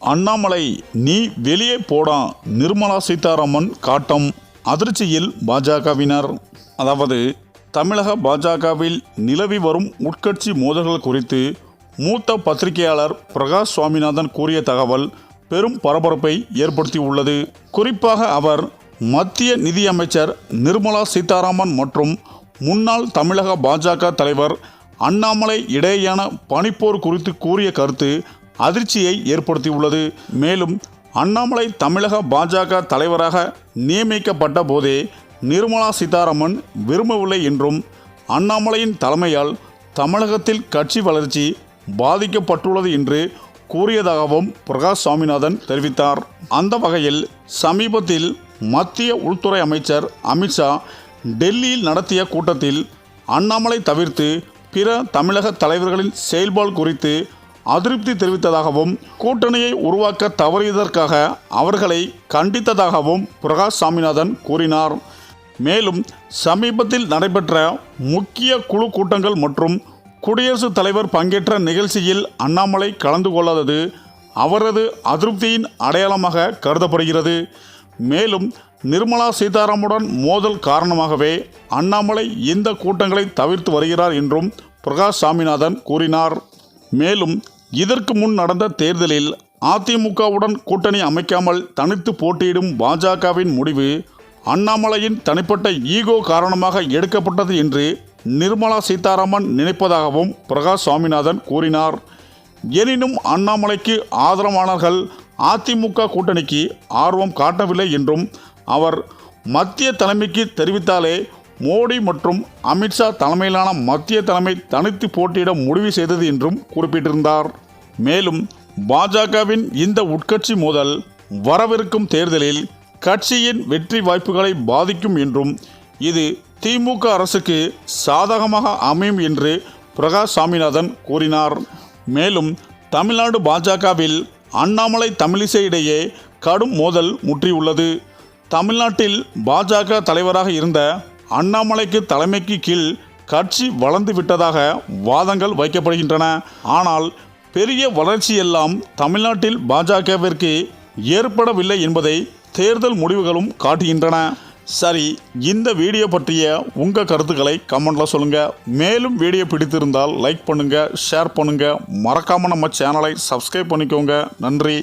அண்ணாமலை நீ வெளியே போடா நிர்மலா சீதாராமன் காட்டம் அதிர்ச்சியில் பாஜகவினர். அதாவது தமிழக பாஜகவில் நிலவி வரும் உட்கட்சி மோதல்கள் குறித்து மூத்த பத்திரிகையாளர் பிரகாஷ் சுவாமிநாதன் கூறிய தகவல் பெரும் பரபரப்பை ஏற்படுத்தியுள்ளது. குறிப்பாக அவர் மத்திய நிதியமைச்சர் நிர்மலா சீதாராமன் மற்றும் முன்னாள் தமிழக பாஜக தலைவர் அண்ணாமலை இடையேயான பனிப்போர் குறித்து கூறிய கருத்து அதிர்ச்சியை ஏற்படுத்தியுள்ளது. மேலும் அண்ணாமலை தமிழக பாஜக தலைவராக நியமிக்கப்பட்ட போதே நிர்மலா சீதாராமன் விரும்பவில்லை என்றும் அண்ணாமலையின் தலைமையால் தமிழகத்தில் கட்சி வளர்ச்சி பாதிக்கப்பட்டுள்ளது என்று கூறியதாகவும் பிரகாஷ் சாமிநாதன் தெரிவித்தார். அந்த வகையில் சமீபத்தில் மத்திய உள்துறை அமைச்சர் அமித்ஷா டெல்லியில் நடத்திய கூட்டத்தில் அண்ணாமலை தவிர்த்து பிற தமிழக தலைவர்களின் செயல்பாடு குறித்து அதிருப்தி தெரிவித்ததாகவும் கூட்டணியை உருவாக்க தவறியதற்காக அவர்களை கண்டித்ததாகவும் பிரகாஷ் சாமிநாதன் கூறினார். மேலும் சமீபத்தில் நடைபெற்ற முக்கிய குழு கூட்டங்கள் மற்றும் குடியரசுத் தலைவர் பங்கேற்ற நிகழ்ச்சியில் அண்ணாமலை கலந்து கொள்ளாதது அவரது அதிருப்தியின் அடையாளமாக கருதப்படுகிறது. மேலும் நிர்மலா சீதாராமுடன் மோதல் காரணமாகவே அண்ணாமலை இந்த கூட்டங்களை தவிர்த்து வருகிறார் என்றும் பிரகாஷ் சாமிநாதன் கூறினார். மேலும் இதற்கு முன் நடந்த தேர்தலில் அதிமுகவுடன் கூட்டணி அமைக்காமல் தனித்து போட்டியிடும் பாஜகவின் முடிவு அண்ணாமலையின் தனிப்பட்ட ஈகோ காரணமாக எடுக்கப்பட்டது என்று நிர்மலா சீதாராமன் நினைப்பதாகவும் பிரகாஷ் சுவாமிநாதன் கூறினார். எனினும் அண்ணாமலைக்கு ஆதரவானவர்கள் அதிமுக கூட்டணிக்கு ஆர்வம் காட்டவில்லை என்றும் அவர் மத்திய தலைமைக்கு தெரிவித்தாலே மோடி மற்றும் அமித்ஷா தலைமையிலான மத்திய தலைமை தனித்து போட்டியிட முடிவு செய்தது என்றும் குறிப்பிட்டிருந்தார். மேலும் பாஜகவின் இந்த உட்கட்சி மோதல் வரவிருக்கும் தேர்தலில் கட்சியின் வெற்றி வாய்ப்புகளை பாதிக்கும் என்றும் இது திமுக அரசுக்கு சாதகமாக அமையும் என்று பிரகாஷ் சாமிநாதன் கூறினார். மேலும் தமிழ்நாடு பாஜகவில் அண்ணாமலை தமிழிசை இடையே கடும் மோதல் முற்றியுள்ளது. தமிழ்நாட்டில் பாஜக தலைவராக இருந்த அண்ணாமலைக்கு தலைமைக்கு கீழ் கட்சி வளர்ந்து விட்டதாக வாதங்கள் வைக்கப்படுகின்றன. ஆனால் பெரிய வளர்ச்சி எல்லாம் தமிழ்நாட்டில் பாஜகவிற்கு ஏற்படவில்லை என்பதை தேர்தல் முடிவுகளும் காட்டுகின்றன. சரி இந்த வீடியோ பற்றிய உங்கள் கருத்துக்களை கமெண்ட்டில் சொல்லுங்கள் மேலும் வீடியோ பிடித்திருந்தால் லைக் பண்ணுங்கள் ஷேர் பண்ணுங்கள் மறக்காமல் நம்ம சேனலை சப்ஸ்கிரைப் பண்ணிக்கோங்க. நன்றி.